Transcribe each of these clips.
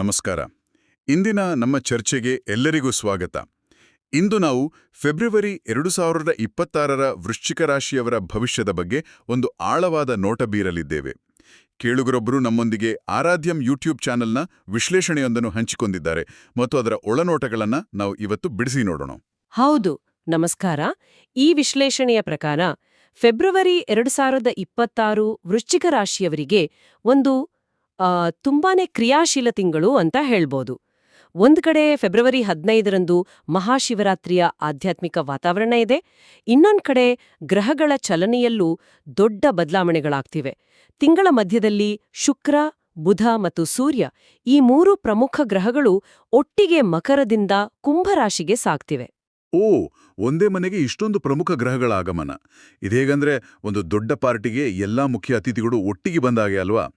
ನಮಸ್ಕಾರ. ಇಂದಿನ ನಮ್ಮ ಚರ್ಚೆಗೆ ಎಲ್ಲರಿಗೂ ಸ್ವಾಗತ. ಇಂದು ನಾವು ಫೆಬ್ರವರಿ ಎರಡು ಸಾವಿರದ ಇಪ್ಪತ್ತಾರರ ವೃಶ್ಚಿಕ ರಾಶಿಯವರ ಭವಿಷ್ಯದ ಬಗ್ಗೆ ಒಂದು ಆಳವಾದ ನೋಟ ಬೀರಲಿದ್ದೇವೆ. ಕೇಳುಗರೊಬ್ಬರು ನಮ್ಮೊಂದಿಗೆ ಆರಾಧ್ಯಂ ಯೂಟ್ಯೂಬ್ ಚಾನೆಲ್ನ ವಿಶ್ಲೇಷಣೆಯೊಂದನ್ನು ಹಂಚಿಕೊಂಡಿದ್ದಾರೆ. ಮತ್ತು ಅದರ ಒಳನೋಟಗಳನ್ನು ನಾವು ಇವತ್ತು ಬಿಡಿಸಿ ನೋಡೋಣ. ಹೌದು, ನಮಸ್ಕಾರ. ಈ ವಿಶ್ಲೇಷಣೆಯ ಪ್ರಕಾರ, ಫೆಬ್ರವರಿ ಎರಡು ಸಾವಿರದ ಇಪ್ಪತ್ತಾರು ವೃಶ್ಚಿಕ ರಾಶಿಯವರಿಗೆ ಒಂದು ತುಂಬಾನೇ ಕ್ರಿಯಾಶೀಲ ತಿಂಗಳು ಅಂತ ಹೇಳ್ಬೋದು. ಒಂದು ಕಡೆ ಫೆಬ್ರವರಿ ಹದಿನೈದರಂದು ಮಹಾಶಿವರಾತ್ರಿಯ ಆಧ್ಯಾತ್ಮಿಕ ವಾತಾವರಣ ಇದೆ. ಇನ್ನೊಂದು ಕಡೆ ಗ್ರಹಗಳ ಚಲನೆಯಲ್ಲೂ ದೊಡ್ಡ ಬದಲಾವಣೆಗಳಾಗ್ತಿವೆ. ತಿಂಗಳ ಮಧ್ಯದಲ್ಲಿ ಶುಕ್ರ, ಬುಧ ಮತ್ತು ಸೂರ್ಯ ಈ ಮೂರು ಪ್ರಮುಖ ಗ್ರಹಗಳು ಒಟ್ಟಿಗೆ ಮಕರದಿಂದ ಕುಂಭರಾಶಿಗೆ ಸಾಗ್ತಿವೆ. ಓ, ಒಂದೇ ಮನೆಗೆ ಇಷ್ಟೊಂದು ಪ್ರಮುಖ ಗ್ರಹಗಳ ಆಗಮನ. ಇದೇಗಂದ್ರೆ ಒಂದು ದೊಡ್ಡ ಪಾರ್ಟಿಗೆ ಎಲ್ಲಾ ಮುಖ್ಯ ಅತಿಥಿಗಳು ಒಟ್ಟಿಗೆ ಬಂದಾಗೆ ಅಲ್ವಾ?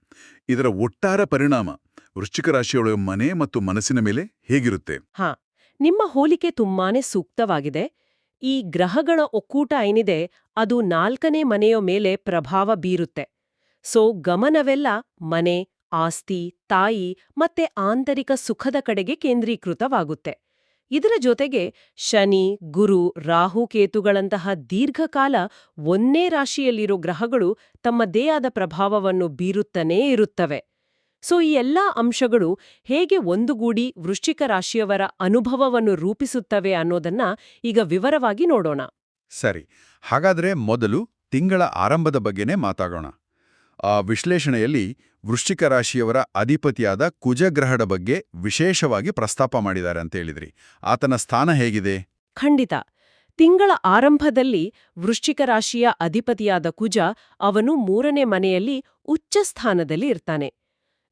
ಇದರ ಒಟ್ಟಾರ ಪರಿಣಾಮ ವೃಶ್ಚಿಕ ರಾಶಿಯೊಳಗೆ ಮನೆ ಮತ್ತು ಮನಸ್ಸಿನ ಮೇಲೆ ಹೇಗಿರುತ್ತೆ? ಹಾ, ನಿಮ್ಮ ಹೋಲಿಕೆ ತುಂಬಾನೇ ಸೂಕ್ತವಾಗಿದೆ. ಈ ಗ್ರಹಗಳ ಒಕ್ಕೂಟ ಏನಿದೆ, ಅದು ನಾಲ್ಕನೇ ಮನೆಯ ಮೇಲೆ ಪ್ರಭಾವ ಬೀರುತ್ತೆ. ಸೊ, ಗಮನವೆಲ್ಲ ಮನೆ, ಆಸ್ತಿ, ತಾಯಿ ಮತ್ತೆ ಆಂತರಿಕ ಸುಖದ ಕಡೆಗೆ ಕೇಂದ್ರೀಕೃತವಾಗುತ್ತೆ. ಇದರ ಜೊತೆಗೆ ಶನಿ, ಗುರು, ರಾಹು ಕೇತುಗಳಂತಹ ದೀರ್ಘಕಾಲ ಒಂದೇ ರಾಶಿಯಲ್ಲಿರೋ ಗ್ರಹಗಳು ತಮ್ಮ ದೇಹದ ಪ್ರಭಾವವನ್ನು ಬೀರುತ್ತನೇ ಇರುತ್ತವೆ. ಸೊ, ಈ ಎಲ್ಲಾ ಅಂಶಗಳು ಹೇಗೆ ಒಂದುಗೂಡಿ ವೃಶ್ಚಿಕ ರಾಶಿಯವರ ಅನುಭವವನ್ನು ರೂಪಿಸುತ್ತವೆ ಅನ್ನೋದನ್ನ ಈಗ ವಿವರವಾಗಿ ನೋಡೋಣ. ಸರಿ, ಹಾಗಾದ್ರೆ ಮೊದಲು ತಿಂಗಳ ಆರಂಭದ ಬಗ್ಗೆನೇ ಮಾತಾಡೋಣ. ಆ ವಿಶ್ಲೇಷಣೆಯಲ್ಲಿ ವೃಶ್ಚಿಕ ರಾಶಿಯವರ ಅಧಿಪತಿಯಾದ ಕುಜಗ್ರಹದ ಬಗ್ಗೆ ವಿಶೇಷವಾಗಿ ಪ್ರಸ್ತಾಪ ಮಾಡಿದ್ದಾರೆ ಅಂತ ಹೇಳಿದ್ರಿ. ಆತನ ಸ್ಥಾನ ಹೇಗಿದೆ? ಖಂಡಿತ. ತಿಂಗಳ ಆರಂಭದಲ್ಲಿ ವೃಶ್ಚಿಕ ರಾಶಿಯ ಅಧಿಪತಿಯಾದ ಕುಜ ಅವನು ಮೂರನೇ ಮನೆಯಲ್ಲಿ ಉಚ್ಚ ಸ್ಥಾನದಲ್ಲಿ ಇರ್ತಾನೆ.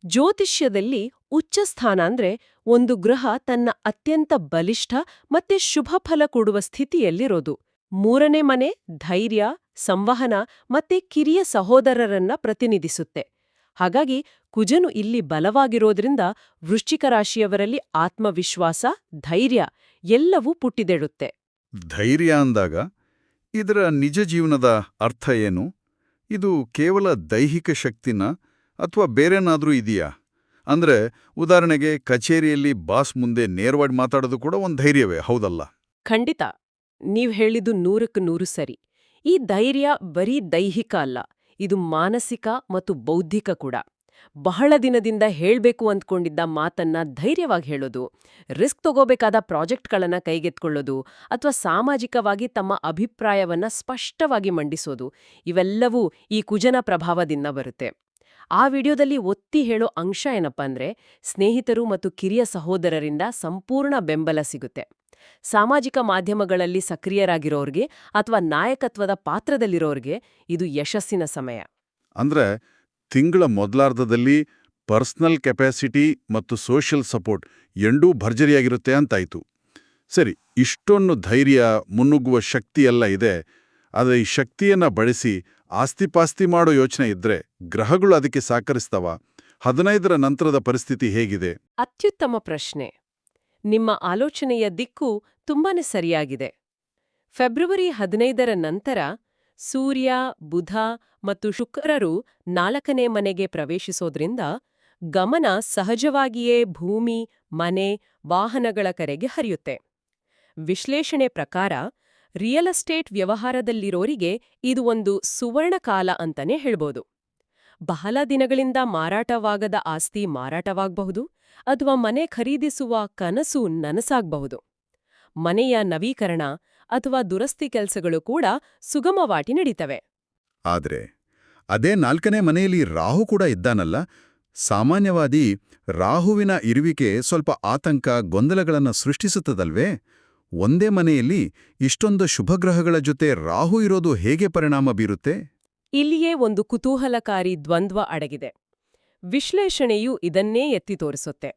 ಜ್ಯೋತಿಷ್ಯದಲ್ಲಿ ಉಚ್ಚ ಸ್ಥಾನ ಅಂದ್ರೆ ಒಂದು ಗ್ರಹ ತನ್ನ ಅತ್ಯಂತ ಬಲಿಷ್ಠ ಮತ್ತೆ ಶುಭ ಫಲ ಕೊಡುವ ಸ್ಥಿತಿಯಲ್ಲಿರೋದು. ಮೂರನೇ ಮನೆ ಧೈರ್ಯ ಸಂವಹನ ಮತ್ತೆ ಕಿರಿಯ ಸಹೋದರರನ್ನ ಪ್ರತಿನಿಧಿಸುತ್ತೆ. ಹಾಗಾಗಿ ಕುಜನು ಇಲ್ಲಿ ಬಲವಾಗಿರೋದ್ರಿಂದ ವೃಶ್ಚಿಕ ರಾಶಿಯವರಲ್ಲಿ ಆತ್ಮವಿಶ್ವಾಸ ಧೈರ್ಯ ಎಲ್ಲವೂ ಪುಟ್ಟಿದೆಡುತ್ತೆ. ಧೈರ್ಯ ಅಂದಾಗ ಇದರ ನಿಜ ಜೀವನದ ಅರ್ಥ ಏನು? ಇದು ಕೇವಲ ದೈಹಿಕ ಶಕ್ತಿನ ಅಥವಾ ಬೇರೇನಾದರೂ ಇದೆಯಾ? ಅಂದ್ರೆ ಉದಾಹರಣೆಗೆ ಕಚೇರಿಯಲ್ಲಿ ಬಾಸ್ ಮುಂದೆ ನೇರವಾಗಿ ಮಾತಾಡೋದು ಕೂಡ ಒಂದು ಧೈರ್ಯವೇ ಹೌದಲ್ಲ? ಖಂಡಿತ. ನೀವ್ ಹೇಳಿದ್ದು ನೂರಕ್ಕೆ ನೂರು ಸರಿ. ಈ ಧೈರ್ಯ ಬರೀ ದೈಹಿಕ ಅಲ್ಲ, ಇದು ಮಾನಸಿಕ ಮತ್ತು ಬೌದ್ಧಿಕ ಕೂಡ. ಬಹಳ ದಿನದಿಂದ ಹೇಳ್ಬೇಕು ಅಂದ್ಕೊಂಡಿದ್ದ ಮಾತನ್ನ ಧೈರ್ಯವಾಗಿ ಹೇಳೋದು, ರಿಸ್ಕ್ ತಗೋಬೇಕಾದ ಪ್ರಾಜೆಕ್ಟ್ಗಳನ್ನ ಕೈಗೆತ್ಕೊಳ್ಳೋದು ಅಥವಾ ಸಾಮಾಜಿಕವಾಗಿ ತಮ್ಮ ಅಭಿಪ್ರಾಯವನ್ನ ಸ್ಪಷ್ಟವಾಗಿ ಮಂಡಿಸೋದು, ಇವೆಲ್ಲವೂ ಈ ಕುಜನ ಪ್ರಭಾವದಿಂದ ಬರುತ್ತೆ. ಆ ವಿಡಿಯೋದಲ್ಲಿ ಒತ್ತಿ ಹೇಳೋ ಅಂಶ ಏನಪ್ಪಾ ಅಂದ್ರೆ, ಸ್ನೇಹಿತರು ಮತ್ತು ಕಿರಿಯ ಸಹೋದರರಿಂದ ಸಂಪೂರ್ಣ ಬೆಂಬಲ ಸಿಗುತ್ತೆ. ಸಾಮಾಜಿಕ ಮಾಧ್ಯಮಗಳಲ್ಲಿ ಸಕ್ರಿಯರಾಗಿರೋರ್ಗೆ ಅಥವಾ ನಾಯಕತ್ವದ ಪಾತ್ರದಲ್ಲಿರೋರ್ಗೆ ಇದು ಯಶಸ್ಸಿನ ಸಮಯ. ಅಂದ್ರೆ, ತಿಂಗಳ ಮೊದಲಾರ್ಧದಲ್ಲಿ ಪರ್ಸನಲ್ ಕೆಪಾಸಿಟಿ ಮತ್ತು ಸೋಷಿಯಲ್ ಸಪೋರ್ಟ್ ಎಂಡೂ ಭರ್ಜರಿಯಾಗಿರುತ್ತೆ ಅಂತಾಯ್ತು. ಸರಿ, ಇಷ್ಟೊಂದು ಧೈರ್ಯ, ಮುನ್ನುಗ್ಗುವ ಶಕ್ತಿ ಎಲ್ಲ ಇದೆ ಆದರೆ ಈ ಶಕ್ತಿಯನ್ನ ಬಳಸಿ ಆಸ್ತಿಪಾಸ್ತಿ ಮಾಡೋ ಯೋಚನೆ ಇದ್ರೆ ಗ್ರಹಗಳು ಅದಕ್ಕೆ ಸಹಕರಿಸ್ತವ. ಹದಿನೈದರ ನಂತರದ ಪರಿಸ್ಥಿತಿ ಹೇಗಿದೆ? ಅತ್ಯುತ್ತಮ ಪ್ರಶ್ನೆ. ನಿಮ್ಮ ಆಲೋಚನೆಯ ದಿಕ್ಕು ತುಂಬಾನೇ ಸರಿಯಾಗಿದೆ. ಫೆಬ್ರವರಿ ಹದಿನೈದರ ನಂತರ ಸೂರ್ಯ, ಬುಧ ಮತ್ತು ಶುಕ್ರರು ನಾಲ್ಕನೇ ಮನೆಗೆ ಪ್ರವೇಶಿಸೋದ್ರಿಂದ ಗಮನ ಸಹಜವಾಗಿಯೇ ಭೂಮಿ, ಮನೆ, ವಾಹನಗಳ ಕರೆಗೆ ಹರಿಯುತ್ತೆ. ವಿಶ್ಲೇಷಣೆ ಪ್ರಕಾರ ರಿಯಲ್ ಎಸ್ಟೇಟ್ ವ್ಯವಹಾರದಲ್ಲಿರೋರಿಗೆ ಇದು ಒಂದು ಸುವರ್ಣ ಕಾಲ ಅಂತಾನೆ ಹೇಳ್ಬೋದು. ಬಹಳ ದಿನಗಳಿಂದ ಮಾರಾಟವಾಗದ ಆಸ್ತಿ ಮಾರಾಟವಾಗಬಹುದು ಅಥವಾ ಮನೆ ಖರೀದಿಸುವ ಕನಸು ನನಸಾಗಬಹುದು. ಮನೆಯ ನವೀಕರಣ ಅಥವಾ ದುರಸ್ತಿ ಕೆಲಸಗಳು ಕೂಡ ಸುಗಮವಾಟಿ ನಡೀತವೆ. ಆದರೆ, ಅದೇ ನಾಲ್ಕನೇ ಮನೆಯಲ್ಲಿ ರಾಹು ಕೂಡ ಇದ್ದಾನಲ್ಲ? ಸಾಮಾನ್ಯವಾದಿ ರಾಹುವಿನ ಇರುವಿಕೆ ಸ್ವಲ್ಪ ಆತಂಕ, ಗೊಂದಲಗಳನ್ನು ಸೃಷ್ಟಿಸುತ್ತದಲ್ವೇ? ಒಂದೇ ಮನೆಯಲ್ಲಿ ಇಷ್ಟೊಂದು ಶುಭಗ್ರಹಗಳ ಜೊತೆ ರಾಹು ಇರೋದು ಹೇಗೆ ಪರಿಣಾಮ ಬೀರುತ್ತೆ? ಇಲ್ಲಿಯೇ ಒಂದು ಕುತೂಹಲಕಾರಿ ದ್ವಂದ್ವ ಅಡಗಿದೆ. ವಿಶ್ಲೇಷಣೆಯು ಇದನ್ನೇ ಎತ್ತಿ ತೋರಿಸುತ್ತೆ.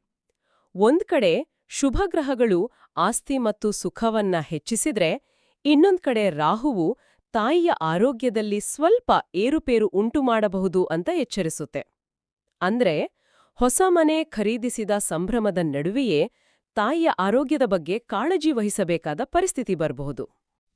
ಒಂದ್ ಕಡೆ ಶುಭಗ್ರಹಗಳು ಆಸ್ತಿ ಮತ್ತು ಸುಖವನ್ನ ಹೆಚ್ಚಿಸಿದ್ರೆ, ಇನ್ನೊಂದ್ ಕಡೆ ರಾಹುವು ತಾಯಿಯ ಆರೋಗ್ಯದಲ್ಲಿ ಸ್ವಲ್ಪ ಏರುಪೇರು ಉಂಟು ಮಾಡಬಹುದು ಅಂತ ಎಚ್ಚರಿಸುತ್ತೆ. ಅಂದ್ರೆ ಹೊಸ ಮನೆ ಖರೀದಿಸಿದ ಸಂಭ್ರಮದ ನಡುವೆಯೇ ತಾಯಿಯ ಆರೋಗ್ಯದ ಬಗ್ಗೆ ಕಾಳಜಿ ವಹಿಸಬೇಕಾದ ಪರಿಸ್ಥಿತಿ ಬರಬಹುದು.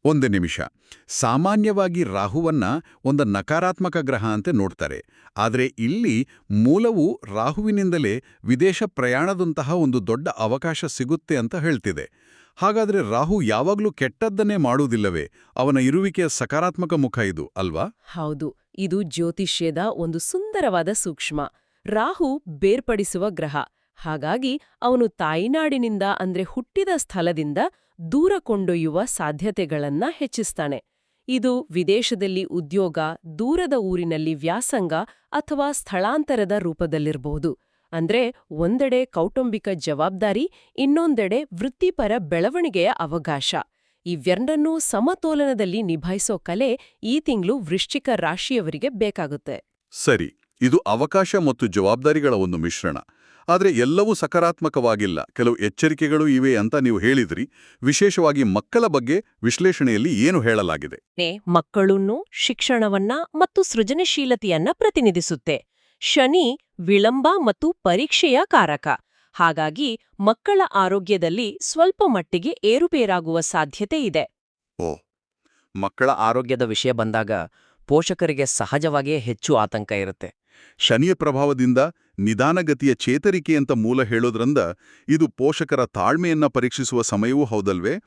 ಒಂದು ನಿಮಿಷ. ಸಾಮಾನ್ಯವಾಗಿ ರಾಹುವನ್ನ ಒಂದು ನಕಾರಾತ್ಮಕ ಗ್ರಹ ಅಂತ ನೋಡ್ತಾರೆ. ಆದರೆ ಇಲ್ಲಿ ಮೂಲವು ರಾಹುವಿನಿಂದಲೇ ವಿದೇಶ ಪ್ರಯಾಣದಂತಹ ಒಂದು ದೊಡ್ಡ ಅವಕಾಶ ಸಿಗುತ್ತೆ ಅಂತ ಹೇಳ್ತಿದೆ. ಹಾಗಾದ್ರೆ ರಾಹು ಯಾವಾಗಲೂ ಕೆಟ್ಟದ್ದನ್ನೇ ಮಾಡುವುದಿಲ್ಲವೇ? ಅವನ ಇರುವಿಕೆಯ ಸಕಾರಾತ್ಮಕ ಮುಖ ಇದು ಅಲ್ವಾ? ಹೌದು. ಇದು ಜ್ಯೋತಿಷ್ಯದ ಒಂದು ಸುಂದರವಾದ ಸೂಕ್ಷ್ಮ. ರಾಹು ಬೇರ್ಪಡಿಸುವ ಗ್ರಹ. ಹಾಗಾಗಿ ಅವನು ತಾಯಿನಾಡಿನಿಂದ, ಅಂದ್ರೆ ಹುಟ್ಟಿದ ಸ್ಥಳದಿಂದ ದೂರ ಕೊಂಡೊಯ್ಯುವ ಸಾಧ್ಯತೆಗಳನ್ನ ಹೆಚ್ಚಿಸ್ತಾನೆ. ಇದು ವಿದೇಶದಲ್ಲಿ ಉದ್ಯೋಗ, ದೂರದ ಊರಿನಲ್ಲಿ ವ್ಯಾಸಂಗ ಅಥವಾ ಸ್ಥಳಾಂತರದ ರೂಪದಲ್ಲಿರಬಹುದು. ಅಂದ್ರೆ ಒಂದೆಡೆ ಕೌಟುಂಬಿಕ ಜವಾಬ್ದಾರಿ, ಇನ್ನೊಂದೆಡೆ ವೃತ್ತಿಪರ ಬೆಳವಣಿಗೆಯ ಅವಕಾಶ. ಇವೆರಡನ್ನೂ ಸಮತೋಲನದಲ್ಲಿ ನಿಭಾಯಿಸೋ ಕಲೆ ಈ ತಿಂಗಳು ವೃಶ್ಚಿಕ ರಾಶಿಯವರಿಗೆ ಬೇಕಾಗುತ್ತೆ. ಸರಿ. ಇದು ಅವಕಾಶ ಮತ್ತು ಜವಾಬ್ದಾರಿಗಳ ಒಂದು ಮಿಶ್ರಣ. ಆದರೆ ಎಲ್ಲವೂ ಸಕಾರಾತ್ಮಕವಾಗಿಲ್ಲ. ಕೆಲವು ಎಚ್ಚರಿಕೆಗಳು ಇವೆ ಅಂತ ನೀವು ಹೇಳಿದ್ರಿ. ವಿಶೇಷವಾಗಿ ಮಕ್ಕಳ ಬಗ್ಗೆ ವಿಶ್ಲೇಷಣೆಯಲ್ಲಿ ಏನು ಹೇಳಲಾಗಿದೆ? ಮಕ್ಕಳನ್ನು ಶಿಕ್ಷಣವನ್ನ ಮತ್ತು ಸೃಜನಶೀಲತೆಯನ್ನ ಪ್ರತಿನಿಧಿಸುತ್ತೆ. ಶನಿ ವಿಳಂಬ ಮತ್ತು ಪರೀಕ್ಷೆಯ ಕಾರಕ. ಹಾಗಾಗಿ ಮಕ್ಕಳ ಆರೋಗ್ಯದಲ್ಲಿ ಸ್ವಲ್ಪ ಮಟ್ಟಿಗೆ ಏರುಪೇರಾಗುವ ಸಾಧ್ಯತೆ ಇದೆ. ಓ ಮಕ್ಕಳ ಆರೋಗ್ಯದ ವಿಷಯ ಬಂದಾಗ ಪೋಷಕರಿಗೆ ಸಹಜವಾಗಿಯೇ ಹೆಚ್ಚು ಆತಂಕ ಇರುತ್ತೆ. ಶನಿಯ ಪ್ರಭಾವದಿಂದ ನಿಧಾನಗತಿಯ ಚೇತರಿಕೆ ಅಂತ ಮೂಲ ಹೇಳೋದ್ರಿಂದ ಇದು ಪೋಷಕರ ತಾಳ್ಮೆಯನ್ನ ಪರೀಕ್ಷಿಸುವ ಸಮಯವೂ ಹೌದಲ್ವೇ?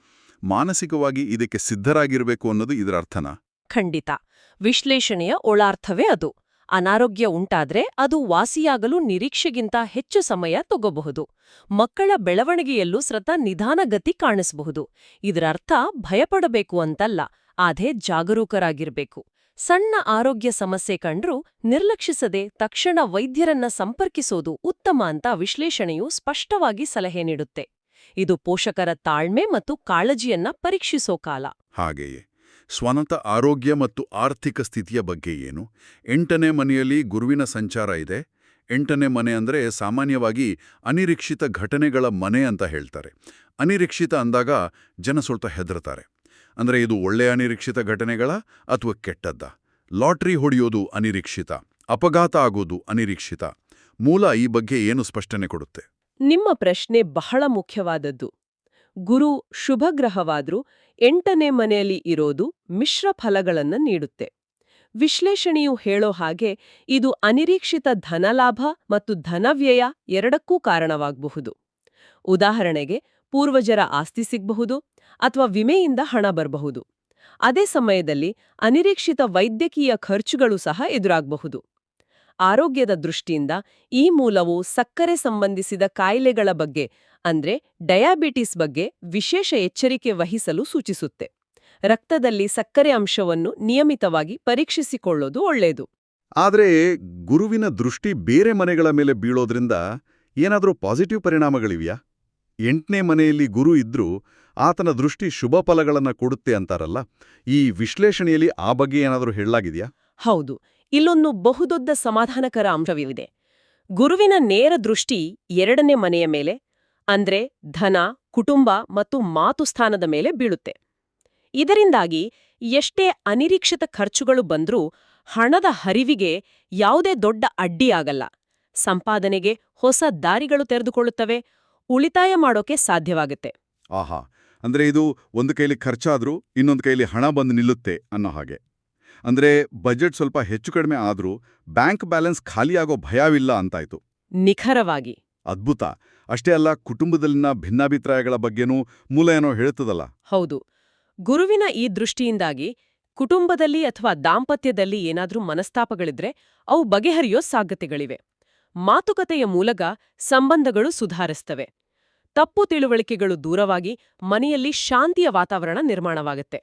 ಮಾನಸಿಕವಾಗಿ ಇದಕ್ಕೆ ಸಿದ್ಧರಾಗಿರಬೇಕು ಅನ್ನೋದು ಇದರ ಅರ್ಥನ? ಖಂಡಿತ. ವಿಶ್ಲೇಷಣೆಯ ಒಳಾರ್ಥವೇ ಅದು. ಅನಾರೋಗ್ಯ ಉಂಟಾದ್ರೆ ಅದು ವಾಸಿಯಾಗಲು ನಿರೀಕ್ಷೆಗಿಂತ ಹೆಚ್ಚು ಸಮಯ ತಗೋಬಹುದು. ಮಕ್ಕಳ ಬೆಳವಣಿಗೆಯಲ್ಲೂ ಸ್ರತ ನಿಧಾನಗತಿ ಕಾಣಿಸಬಹುದು. ಇದರರ್ಥ ಭಯಪಡಬೇಕು ಅಂತಲ್ಲ ಆದೇ ಜಾಗರೂಕರಾಗಿರ್ಬೇಕು. ಸಣ್ಣ ಆರೋಗ್ಯ ಸಮಸ್ಯೆ ಕಂಡ್ರೂ ನಿರ್ಲಕ್ಷಿಸದೆ ತಕ್ಷಣ ವೈದ್ಯರನ್ನ ಸಂಪರ್ಕಿಸೋದು ಉತ್ತಮ ಅಂತ ವಿಶ್ಲೇಷಣೆಯು ಸ್ಪಷ್ಟವಾಗಿ ಸಲಹೆ ನೀಡುತ್ತೆ. ಇದು ಪೋಷಕರ ತಾಳ್ಮೆ ಮತ್ತು ಕಾಳಜಿಯನ್ನ ಪರೀಕ್ಷಿಸೋ ಕಾಲ. ಹಾಗೆಯೇ, ಸ್ವನತ ಆರೋಗ್ಯ ಮತ್ತು ಆರ್ಥಿಕ ಸ್ಥಿತಿಯ ಬಗ್ಗೆ ಏನು? ಎಂಟನೇ ಮನೆಯಲ್ಲಿ ಗುರುವಿನ ಸಂಚಾರ ಇದೆ. ಎಂಟನೇ ಮನೆ ಅಂದರೆ ಸಾಮಾನ್ಯವಾಗಿ ಅನಿರೀಕ್ಷಿತ ಘಟನೆಗಳ ಮನೆ ಅಂತ ಹೇಳ್ತಾರೆ. ಅನಿರೀಕ್ಷಿತ ಅಂದಾಗ ಜನ ಸ್ವಲ್ಪ ಹೆದರ್ತಾರೆ. ಅಂದರೆ ಇದು ಒಳ್ಳೆಯ ಅನಿರೀಕ್ಷಿತ ಘಟನೆಗಳ ಅಥವಾ ಕೆಟ್ಟದ್ದ? ಲಾಟ್ರಿ ಹೊಡೆಯೋದು ಅನಿರೀಕ್ಷಿತ, ಅಪಘಾತ ಆಗೋದು ಅನಿರೀಕ್ಷಿತ. ಮೂಲ ಈ ಬಗ್ಗೆ ಏನು ಸ್ಪಷ್ಟನೆ ಕೊಡುತ್ತೆ? ನಿಮ್ಮ ಪ್ರಶ್ನೆ ಬಹಳ ಮುಖ್ಯವಾದದ್ದು. ಗುರು ಶುಭಗ್ರಹವಾದ್ರೂ ಎಂಟನೇ ಮನೆಯಲ್ಲಿ ಇರೋದು ಮಿಶ್ರ ಫಲಗಳನ್ನು ನೀಡುತ್ತೆ. ವಿಶ್ಲೇಷಣೆಯು ಹೇಳೋ ಹಾಗೆ ಇದು ಅನಿರೀಕ್ಷಿತ ಧನಲಾಭ ಮತ್ತು ಧನವ್ಯಯ ಎರಡಕ್ಕೂ ಕಾರಣವಾಗಬಹುದು. ಉದಾಹರಣೆಗೆ, ಪೂರ್ವಜರ ಆಸ್ತಿ ಸಿಗಬಹುದು ಅಥವಾ ವಿಮೆಯಿಂದ ಹಣ ಬರಬಹುದು. ಅದೇ ಸಮಯದಲ್ಲಿ ಅನಿರೀಕ್ಷಿತ ವೈದ್ಯಕೀಯ ಖರ್ಚುಗಳು ಸಹ ಎದುರಾಗಬಹುದು. ಆರೋಗ್ಯದ ದೃಷ್ಟಿಯಿಂದ ಈ ಮೂಲವು ಸಕ್ಕರೆ ಸಂಬಂಧಿಸಿದ ಕಾಯಿಲೆಗಳ ಬಗ್ಗೆ, ಅಂದ್ರೆ ಡಯಾಬಿಟಿಸ್ ಬಗ್ಗೆ ವಿಶೇಷ ಎಚ್ಚರಿಕೆ ವಹಿಸಲು ಸೂಚಿಸುತ್ತೆ. ರಕ್ತದಲ್ಲಿ ಸಕ್ಕರೆ ಅಂಶವನ್ನು ನಿಯಮಿತವಾಗಿ ಪರೀಕ್ಷಿಸಿಕೊಳ್ಳೋದು ಒಳ್ಳೆಯದು. ಆದರೆ ಗುರುವಿನ ದೃಷ್ಟಿ ಬೇರೆ ಮನೆಗಳ ಮೇಲೆ ಬೀಳೋದ್ರಿಂದ ಏನಾದರೂ ಪಾಸಿಟಿವ್ ಪರಿಣಾಮಗಳಿವೆಯಾ? ಎಂಟನೇ ಮನೆಯಲ್ಲಿ ಗುರು ಇದ್ರೂ ಆತನ ದೃಷ್ಟಿ ಶುಭ ಫಲಗಳನ್ನು ಕೊಡುತ್ತೆ ಅಂತಾರಲ್ಲ ಈ ವಿಶ್ಲೇಷಣೆಯಲ್ಲಿ ಆ ಬಗ್ಗೆ ಏನಾದರೂ ಹೇಳಲಾಗಿದೆಯಾ? ಹೌದು ಇಲ್ಲೊಂದು ಬಹುದೊಡ್ಡ ಸಮಾಧಾನಕರ ಅಂಶವಿದೆ. ಗುರುವಿನ ನೇರ ದೃಷ್ಟಿ ಎರಡನೇ ಮನೆಯ ಮೇಲೆ ಅಂದ್ರೆ ಧನ ಕುಟುಂಬ ಮತ್ತು ಮಾತು ಸ್ಥಾನದ ಮೇಲೆ ಬೀಳುತ್ತೆ. ಇದರಿಂದಾಗಿ ಎಷ್ಟೇ ಅನಿರೀಕ್ಷಿತ ಖರ್ಚುಗಳು ಬಂದ್ರೂ ಹಣದ ಹರಿವಿಗೆ ಯಾವುದೇ ದೊಡ್ಡ ಅಡ್ಡಿಯಾಗಲ್ಲ. ಸಂಪಾದನೆಗೆ ಹೊಸ ದಾರಿಗಳು ತೆರೆದುಕೊಳ್ಳುತ್ತವೆ ಉಳಿತಾಯ ಮಾಡೋಕೆ ಸಾಧ್ಯವಾಗುತ್ತೆ. ಆಹಾ ಅಂದ್ರೆ ಇದು ಒಂದು ಕೈಲಿ ಖರ್ಚಾದರೂ ಇನ್ನೊಂದು ಕೈಲಿ ಹಣ ಬಂದು ನಿಲ್ಲುತ್ತೆ ಅನ್ನೋ ಹಾಗೆ. ಅಂದ್ರೆ ಬಜೆಟ್ ಸ್ವಲ್ಪ ಹೆಚ್ಚು ಕಡಿಮೆ ಆದರೂ ಬ್ಯಾಂಕ್ ಬ್ಯಾಲೆನ್ಸ್ ಖಾಲಿಯಾಗೋ ಭಯವಿಲ್ಲ ಅಂತಾಯ್ತು. ನಿಖರವಾಗಿ. ಅದ್ಭುತ. ಅಷ್ಟೇ ಅಲ್ಲ ಕುಟುಂಬದಲ್ಲಿನ ಭಿನ್ನಾಭಿಪ್ರಾಯಗಳ ಬಗ್ಗೆನೂ ಮೂಲ ಏನೋ ಹೇಳ್ತದಲ್ಲ. ಹೌದು. ಗುರುವಿನ ಈ ದೃಷ್ಟಿಯಿಂದಾಗಿ ಕುಟುಂಬದಲ್ಲಿ ಅಥವಾ ದಾಂಪತ್ಯದಲ್ಲಿ ಏನಾದರೂ ಮನಸ್ತಾಪಗಳಿದ್ರೆ ಅವು ಬಗೆಹರಿಯೋ ಸಾಧ್ಯತೆಗಳಿವೆ. ಮಾತುಕತೆಯ ಮೂಲಕ ಸಂಬಂಧಗಳು ಸುಧಾರಿಸ್ತವೆ. ತಪ್ಪು ತಿಳುವಳಿಕೆಗಳು ದೂರವಾಗಿ ಮನೆಯಲ್ಲಿ ಶಾಂತಿಯ ವಾತಾವರಣ ನಿರ್ಮಾಣವಾಗುತ್ತೆ.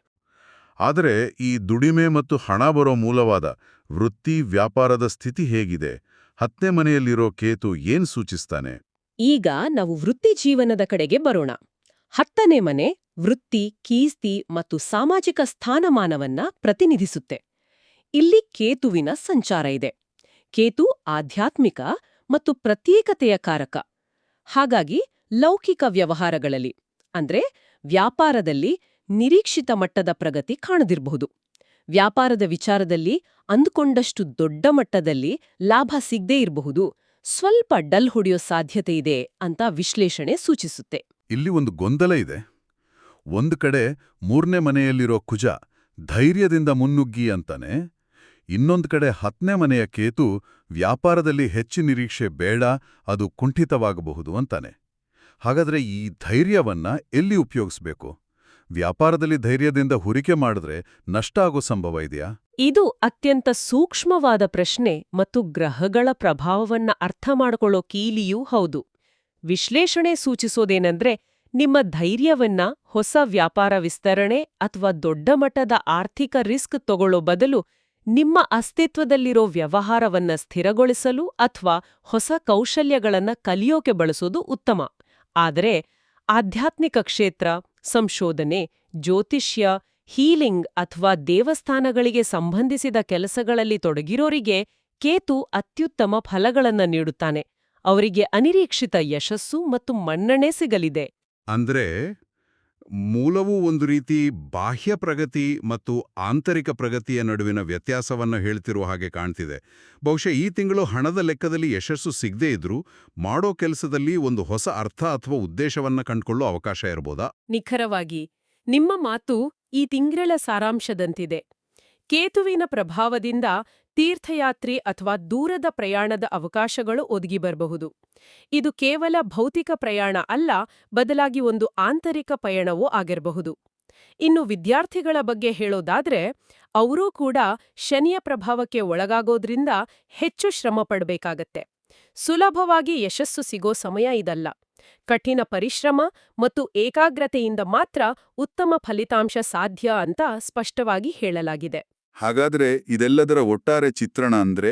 ಆದರೆ ಈ ದುಡಿಮೆ ಮತ್ತು ಹಣ ಬರೋ ಮೂಲವಾದ ವೃತ್ತಿ ವ್ಯಾಪಾರದ ಸ್ಥಿತಿ ಹೇಗಿದೆ? ಹತ್ತನೇ ಮನೆಯಲ್ಲಿರೋ ಕೇತು ಏನ್ ಸೂಚಿಸ್ತಾನೆ? ಈಗ ನಾವು ವೃತ್ತಿ ಜೀವನದ ಕಡೆಗೆ ಬರೋಣ. ಹತ್ತನೇ ಮನೆ ವೃತ್ತಿ ಕೀರ್ತಿ ಮತ್ತು ಸಾಮಾಜಿಕ ಸ್ಥಾನಮಾನವನ್ನ ಪ್ರತಿನಿಧಿಸುತ್ತೆ. ಇಲ್ಲಿ ಕೇತುವಿನ ಸಂಚಾರ ಇದೆ. ಕೇತು ಆಧ್ಯಾತ್ಮಿಕ ಮತ್ತು ಪ್ರತ್ಯೇಕತೆಯ ಕಾರಕ. ಹಾಗಾಗಿ ಲೌಕಿಕ ವ್ಯವಹಾರಗಳಲ್ಲಿ, ಅಂದ್ರೆ ವ್ಯಾಪಾರದಲ್ಲಿ ನಿರೀಕ್ಷಿತ ಮಟ್ಟದ ಪ್ರಗತಿ ಕಾಣದಿರಬಹುದು. ವ್ಯಾಪಾರದ ವಿಚಾರದಲ್ಲಿ ಅಂದುಕೊಂಡಷ್ಟು ದೊಡ್ಡ ಮಟ್ಟದಲ್ಲಿ ಲಾಭ ಸಿಗದೇ ಇರಬಹುದು. ಸ್ವಲ್ಪ ಡಲ್ ಹೊಡೆಯೋ ಸಾಧ್ಯತೆ ಇದೆ ಅಂತ ವಿಶ್ಲೇಷಣೆ ಸೂಚಿಸುತ್ತೆ. ಇಲ್ಲಿ ಒಂದು ಗೊಂದಲ ಇದೆ. ಒಂದು ಕಡೆ ಮೂರನೇ ಮನೆಯಲ್ಲಿರೋ ಕುಜ ಧೈರ್ಯದಿಂದ ಮುನ್ನುಗ್ಗಿ ಅಂತಾನೆ, ಇನ್ನೊಂದು ಕಡೆ ಹತ್ತನೇ ಮನೆಯ ಕೇತು ವ್ಯಾಪಾರದಲ್ಲಿ ಹೆಚ್ಚು ನಿರೀಕ್ಷೆ ಬೇಡ, ಅದು ಕುಂಠಿತವಾಗಬಹುದು ಅಂತಾನೆ. ಹಾಗಾದ್ರೆ ಈ ಧೈರ್ಯವನ್ನ ಎಲ್ಲಿ ಉಪಯೋಗಿಸ್ಬೇಕು? ವ್ಯಾಪಾರದಲ್ಲಿ ಧೈರ್ಯದಿಂದ ಹುರಿಕೆ ಮಾಡಿದ್ರೆ ನಷ್ಟ ಆಗೋ ಸಂಭವ ಇದೆಯಾ? ಇದು ಅತ್ಯಂತ ಸೂಕ್ಷ್ಮವಾದ ಪ್ರಶ್ನೆ ಮತ್ತು ಗ್ರಹಗಳ ಪ್ರಭಾವವನ್ನ ಅರ್ಥ ಮಾಡಿಕೊಳ್ಳೋ ಕೀಲಿಯೂ ಹೌದು. ವಿಶ್ಲೇಷಣೆ ಸೂಚಿಸೋದೇನೆಂದ್ರೆ ನಿಮ್ಮ ಧೈರ್ಯವನ್ನ ಹೊಸ ವ್ಯಾಪಾರ ವಿಸ್ತರಣೆ ಅಥವಾ ದೊಡ್ಡ ಮಟ್ಟದ ಆರ್ಥಿಕ ರಿಸ್ಕ್ ತಗೊಳ್ಳೋ ಬದಲು ನಿಮ್ಮ ಅಸ್ತಿತ್ವದಲ್ಲಿರೋ ವ್ಯವಹಾರವನ್ನ ಸ್ಥಿರಗೊಳಿಸಲು ಅಥವಾ ಹೊಸ ಕೌಶಲ್ಯಗಳನ್ನ ಕಲಿಯೋಕೆ ಬಳಸೋದು ಉತ್ತಮ. ಆದರೆ ಆಧ್ಯಾತ್ಮಿಕ ಕ್ಷೇತ್ರ, ಸಂಶೋಧನೆ, ಜ್ಯೋತಿಷ್ಯ, ಹೀಲಿಂಗ್ ಅಥವಾ ದೇವಸ್ಥಾನಗಳಿಗೆ ಸಂಬಂಧಿಸಿದ ಕೆಲಸಗಳಲ್ಲಿ ತೊಡಗಿರೋರಿಗೆ ಕೇತು ಅತ್ಯುತ್ತಮ ಫಲಗಳನ್ನ ನೀಡುತ್ತಾನೆ. ಅವರಿಗೆ ಅನಿರೀಕ್ಷಿತ ಯಶಸ್ಸು ಮತ್ತು ಮನ್ನಣೆ ಸಿಗಲಿದೆ. ಅಂದ್ರೆ ಮೂಲವು ಒಂದು ರೀತಿ ಬಾಹ್ಯ ಪ್ರಗತಿ ಮತ್ತು ಆಂತರಿಕ ಪ್ರಗತಿಯ ನಡುವಿನ ವ್ಯತ್ಯಾಸವನ್ನು ಹೇಳ್ತಿರುವ ಹಾಗೆ ಕಾಣ್ತಿದೆ. ಬಹುಶಃ ಈ ತಿಂಗಳು ಹಣದ ಲೆಕ್ಕದಲ್ಲಿ ಯಶಸ್ಸು ಸಿಗದೇ ಇದ್ರೂ ಮಾಡೋ ಕೆಲಸದಲ್ಲಿ ಒಂದು ಹೊಸ ಅರ್ಥ ಅಥವಾ ಉದ್ದೇಶವನ್ನ ಕಂಡುಕೊಳ್ಳೋ ಅವಕಾಶ ಇರಬಹುದಾ ನಿಖರವಾಗಿ, ನಿಮ್ಮ ಮಾತು ಈ ತಿಂಗಳ ಸಾರಾಂಶದಂತಿದೆ. ಕೇತುವಿನ ಪ್ರಭಾವದಿಂದ ತೀರ್ಥಯಾತ್ರೆ ಅಥವಾ ದೂರದ ಪ್ರಯಾಣದ ಅವಕಾಶಗಳು ಒದಗಿ ಬರಬಹುದು. ಇದು ಕೇವಲ ಭೌತಿಕ ಪ್ರಯಾಣ ಅಲ್ಲ, ಬದಲಾಗಿ ಒಂದು ಆಂತರಿಕ ಪಯಣವೂ ಆಗಿರಬಹುದು. ಇನ್ನು ವಿದ್ಯಾರ್ಥಿಗಳ ಬಗ್ಗೆ ಹೇಳೋದಾದ್ರೆ, ಅವರೂ ಕೂಡ ಶನಿಯ ಪ್ರಭಾವಕ್ಕೆ ಒಳಗಾಗೋದ್ರಿಂದ ಹೆಚ್ಚು ಶ್ರಮ ಪಡಬೇಕಾಗತ್ತೆ. ಸುಲಭವಾಗಿ ಯಶಸ್ಸು ಸಿಗೋ ಸಮಯ ಇದಲ್ಲ. ಕಠಿಣ ಪರಿಶ್ರಮ ಮತ್ತು ಏಕಾಗ್ರತೆಯಿಂದ ಮಾತ್ರ ಉತ್ತಮ ಫಲಿತಾಂಶ ಸಾಧ್ಯ ಅಂತ ಸ್ಪಷ್ಟವಾಗಿ ಹೇಳಲಾಗಿದೆ. ಹಾಗಾದ್ರೆ ಇದೆಲ್ಲದರ ಒಟ್ಟಾರೆ ಚಿತ್ರಣ ಅಂದ್ರೆ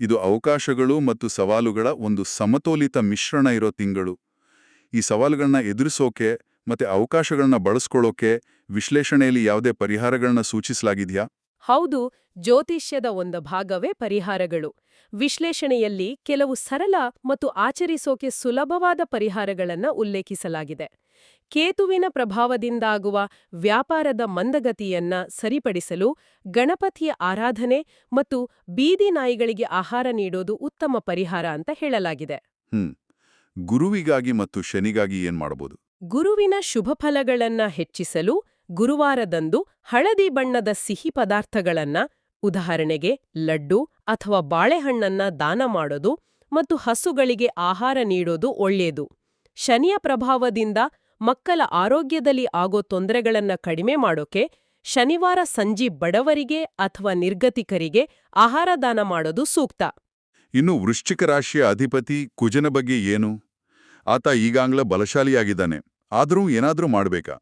ಇದು ಅವಕಾಶಗಳು ಮತ್ತು ಸವಾಲುಗಳ ಒಂದು ಸಮತೋಲಿತ ಮಿಶ್ರಣ ಇರೋ ತಿಂಗಳು. ಈ ಸವಾಲುಗಳನ್ನ ಎದುರಿಸೋಕೆ ಮತ್ತೆ ಅವಕಾಶಗಳನ್ನ ಬಳಸ್ಕೊಳ್ಳೋಕೆ ವಿಶ್ಲೇಷಣೆಯಲ್ಲಿ ಯಾವುದೇ ಪರಿಹಾರಗಳನ್ನ ಸೂಚಿಸಲಾಗಿದೆಯಾ? ಹೌದು, ಜ್ಯೋತಿಷ್ಯದ ಒಂದು ಭಾಗವೇ ಪರಿಹಾರಗಳು. ವಿಶ್ಲೇಷಣೆಯಲ್ಲಿ ಕೆಲವು ಸರಳ ಮತ್ತು ಆಚರಿಸೋಕೆ ಸುಲಭವಾದ ಪರಿಹಾರಗಳನ್ನ ಉಲ್ಲೇಖಿಸಲಾಗಿದೆ. ಕೇತುವಿನ ಪ್ರಭಾವದಿಂದಾಗುವ ವ್ಯಾಪಾರದ ಮಂದಗತಿಯನ್ನ ಸರಿಪಡಿಸಲು ಗಣಪತಿಯ ಆರಾಧನೆ ಮತ್ತು ಬೀದಿ ನಾಯಿಗಳಿಗೆ ಆಹಾರ ನೀಡೋದು ಉತ್ತಮ ಪರಿಹಾರ ಅಂತ ಹೇಳಲಾಗಿದೆ. ಹ್ಮ್. ಗುರುವಿಗಾಗಿ ಮತ್ತು ಶನಿಗಾಗಿ ಏನ್ ಮಾಡಬಹುದು ಗುರುವಿನ ಶುಭ ಫಲಗಳನ್ನ ಹೆಚ್ಚಿಸಲು ಗುರುವಾರದಂದು ಹಳದಿ ಬಣ್ಣದ ಸಿಹಿ ಪದಾರ್ಥಗಳನ್ನ ಉದಾಹರಣೆಗೆ ಲಡ್ಡು ಅಥವಾ ಬಾಳೆಹಣ್ಣನ್ನ ದಾನ ಮಾಡೋದು ಮತ್ತು ಹಸುಗಳಿಗೆ ಆಹಾರ ನೀಡೋದು ಒಳ್ಳೆಯದು. ಶನಿಯ ಪ್ರಭಾವದಿಂದ ಮಕ್ಕಳ ಆರೋಗ್ಯದಲ್ಲಿ ಆಗೋ ತೊಂದರೆಗಳನ್ನ ಕಡಿಮೆ ಮಾಡೋಕೆ ಶನಿವಾರ ಸಂಜಿ ಬಡವರಿಗೆ ಅಥವಾ ನಿರ್ಗತಿಕರಿಗೆ ಆಹಾರ ದಾನ ಮಾಡೋದು ಸೂಕ್ತ. ಇನ್ನು ವೃಶ್ಚಿಕ ರಾಶಿಯ ಅಧಿಪತಿ ಕುಜನ ಬಗ್ಗೆ ಏನು? ಆತ ಈಗಾಂಗ್ಲ ಬಲಶಾಲಿಯಾಗಿದ್ದಾನೆ. ಆದರೂ ಏನಾದ್ರೂ ಮಾಡಬೇಕಾ?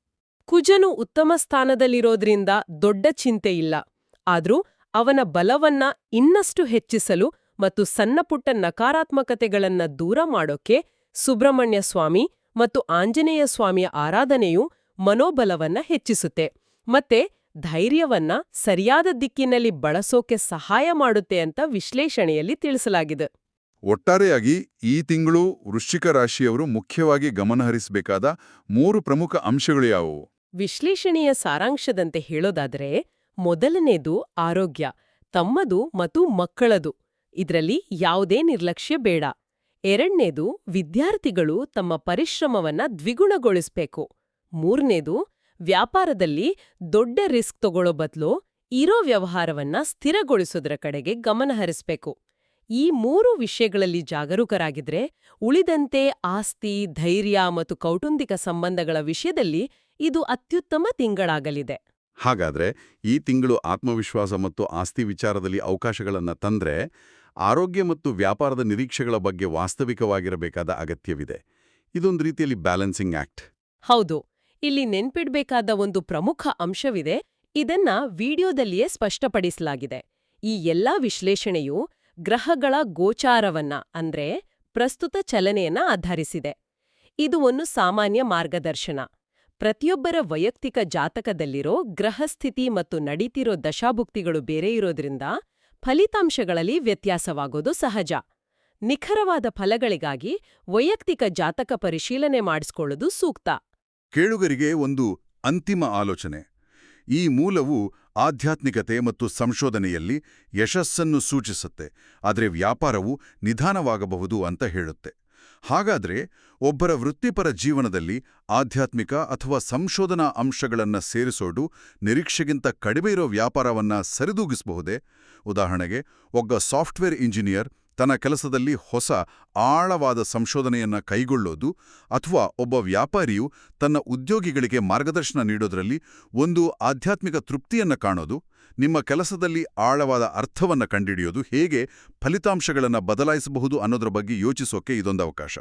ಕುಜನು ಉತ್ತಮ ಸ್ಥಾನದಲ್ಲಿರೋದ್ರಿಂದ ದೊಡ್ಡ ಚಿಂತೆ ಇಲ್ಲ. ಆದ್ರೂ ಅವನ ಬಲವನ್ನ ಇನ್ನಷ್ಟು ಹೆಚ್ಚಿಸಲು ಮತ್ತು ಸಣ್ಣಪುಟ್ಟ ನಕಾರಾತ್ಮಕತೆಗಳನ್ನ ದೂರ ಮಾಡೋಕೆ ಸುಬ್ರಹ್ಮಣ್ಯ ಸ್ವಾಮಿ ಮತ್ತು ಆಂಜನೇಯ ಸ್ವಾಮಿಯ ಆರಾಧನೆಯು ಮನೋಬಲವನ್ನ ಹೆಚ್ಚಿಸುತ್ತೆ. ಮತ್ತೆ ಧೈರ್ಯವನ್ನ ಸರಿಯಾದ ದಿಕ್ಕಿನಲ್ಲಿ ಬಳಸೋಕೆ ಸಹಾಯ ಮಾಡುತ್ತೆ ಅಂತ ವಿಶ್ಲೇಷಣೆಯಲ್ಲಿ ತಿಳಿಸಲಾಗಿದೆ. ಒಟ್ಟಾರೆಯಾಗಿ ಈ ತಿಂಗಳು ವೃಶ್ಚಿಕ ರಾಶಿಯವರು ಮುಖ್ಯವಾಗಿ ಗಮನಹರಿಸಬೇಕಾದ ಮೂರು ಪ್ರಮುಖ ಅಂಶಗಳು ಯಾವುವು? ವಿಶ್ಲೇಷಣೆಯ ಸಾರಾಂಶದಂತೆ ಹೇಳೋದಾದರೆ ಮೊದಲನೇದು ಆರೋಗ್ಯ ತಮ್ಮದು ಮತ್ತು ಮಕ್ಕಳದು. ಇದರಲ್ಲಿ ಯಾವುದೇ ನಿರ್ಲಕ್ಷ್ಯ ಬೇಡ. ಎರಡನೇದು ವಿದ್ಯಾರ್ಥಿಗಳು ತಮ್ಮ ಪರಿಶ್ರಮವನ್ನ ದ್ವಿಗುಣಗೊಳಿಸ್ಬೇಕು. ಮೂರನೇದು ವ್ಯಾಪಾರದಲ್ಲಿ ದೊಡ್ಡ ರಿಸ್ಕ್ ತಗೊಳ್ಳೋ ಬದಲು ಇರೋ ವ್ಯವಹಾರವನ್ನ ಸ್ಥಿರಗೊಳಿಸೋದ್ರ ಕಡೆಗೆ ಗಮನಹರಿಸ್ಬೇಕು ಈ ಮೂರು ವಿಷಯಗಳಲ್ಲಿ ಜಾಗರೂಕರಾಗಿದ್ರೆ ಉಳಿದಂತೆ ಆಸ್ತಿ, ಧೈರ್ಯ ಮತ್ತು ಕೌಟುಂಬಿಕ ಸಂಬಂಧಗಳ ವಿಷಯದಲ್ಲಿ ಇದು ಅತ್ಯುತ್ತಮ ತಿಂಗಳಾಗಲಿದೆ. ಹಾಗಾದ್ರೆ ಈ ತಿಂಗಳು ಆತ್ಮವಿಶ್ವಾಸ ಮತ್ತು ಆಸ್ತಿ ವಿಚಾರದಲ್ಲಿ ಅವಕಾಶಗಳನ್ನು ತಂದ್ರೆ ಆರೋಗ್ಯ ಮತ್ತು ವ್ಯಾಪಾರದ ನಿರೀಕ್ಷೆಗಳ ಬಗ್ಗೆ ವಾಸ್ತವಿಕವಾಗಿರಬೇಕಾದ ಅಗತ್ಯವಿದೆ. ಇದೊಂದು ರೀತಿಯಲ್ಲಿ ಬ್ಯಾಲೆನ್ಸಿಂಗ್ ಆಕ್ಟ್. ಹೌದು. ಇಲ್ಲಿ ನೆನ್ಪಿಡ್ಬೇಕಾದ ಒಂದು ಪ್ರಮುಖ ಅಂಶವಿದೆ, ಇದನ್ನ ವಿಡಿಯೋದಲ್ಲಿಯೇ ಸ್ಪಷ್ಟಪಡಿಸಲಾಗಿದೆ. ಈ ಎಲ್ಲಾ ವಿಶ್ಲೇಷಣೆಯು ಗ್ರಹಗಳ ಗೋಚಾರವನ್ನ, ಅಂದ್ರೆ ಪ್ರಸ್ತುತ ಚಲನೆಯನ್ನ ಆಧರಿಸಿದೆ. ಇದು ಒಂದು ಸಾಮಾನ್ಯ ಮಾರ್ಗದರ್ಶನ. ಪ್ರತಿಯೊಬ್ಬರ ವೈಯಕ್ತಿಕ ಜಾತಕದಲ್ಲಿರೋ, ಗ್ರಹಸ್ಥಿತಿ ಮತ್ತು ನಡೀತಿರೋ ದಶಾಭುಕ್ತಿಗಳು ಬೇರೆ ಇರೋದ್ರಿಂದ ಫಲಿತಾಂಶಗಳಲ್ಲಿ ವ್ಯತ್ಯಾಸವಾಗೋದು ಸಹಜ. ನಿಖರವಾದ ಫಲಗಳಿಗಾಗಿ ವೈಯಕ್ತಿಕ ಜಾತಕ ಪರಿಶೀಲನೆ ಮಾಡಿಸ್ಕೊಳ್ಳೋದು ಸೂಕ್ತ. ಕೇಳುಗರಿಗೆ ಒಂದು ಅಂತಿಮ ಆಲೋಚನೆ. ಈ ಮೂಲವು ಆಧ್ಯಾತ್ಮಿಕತೆ ಮತ್ತು ಸಂಶೋಧನೆಯಲ್ಲಿ ಯಶಸ್ಸನ್ನು ಸೂಚಿಸುತ್ತೆ, ಆದರೆ ವ್ಯಾಪಾರವು ನಿಧಾನವಾಗಬಹುದು ಅಂತ ಹೇಳುತ್ತೆ. ಹಾಗಾದ್ರೆ ಒಬ್ಬರ ವೃತ್ತಿಪರ ಜೀವನದಲ್ಲಿ ಆಧ್ಯಾತ್ಮಿಕ ಅಥವಾ ಸಂಶೋಧನಾ ಅಂಶಗಳನ್ನು ಸೇರಿಸೋಡು ನಿರೀಕ್ಷೆಗಿಂತ ಕಡಿಮೆ ಇರೋ ವ್ಯಾಪಾರವನ್ನ ಸರಿದೂಗಿಸಬಹುದೇ? ಉದಾಹರಣೆಗೆ, ಒಬ್ಬ ಸಾಫ್ಟ್ವೇರ್ ಇಂಜಿನಿಯರ್ ತನ್ನ ಕೆಲಸದಲ್ಲಿ ಹೊಸ, ಆಳವಾದ ಸಂಶೋಧನೆಯನ್ನ ಕೈಗೊಳ್ಳೋದು ಅಥವಾ ಒಬ್ಬ ವ್ಯಾಪಾರಿಯು ತನ್ನ ಉದ್ಯೋಗಿಗಳಿಗೆ ಮಾರ್ಗದರ್ಶನ ನೀಡೋದರಲ್ಲಿ ಒಂದು ಆಧ್ಯಾತ್ಮಿಕ ತೃಪ್ತಿಯನ್ನ ಕಾಣೋದು, ನಿಮ್ಮ ಕೆಲಸದಲ್ಲಿ ಆಳವಾದ ಅರ್ಥವನ್ನ ಕಂಡಿಡಿಯೋದು ಹೇಗೆ ಫಲಿತಾಂಶಗಳನ್ನು ಬದಲಾಯಿಸಬಹುದು ಅನ್ನೋದ್ರ ಬಗ್ಗೆ ಯೋಚಿಸೋಕೆ ಇದೊಂದು ಅವಕಾಶ.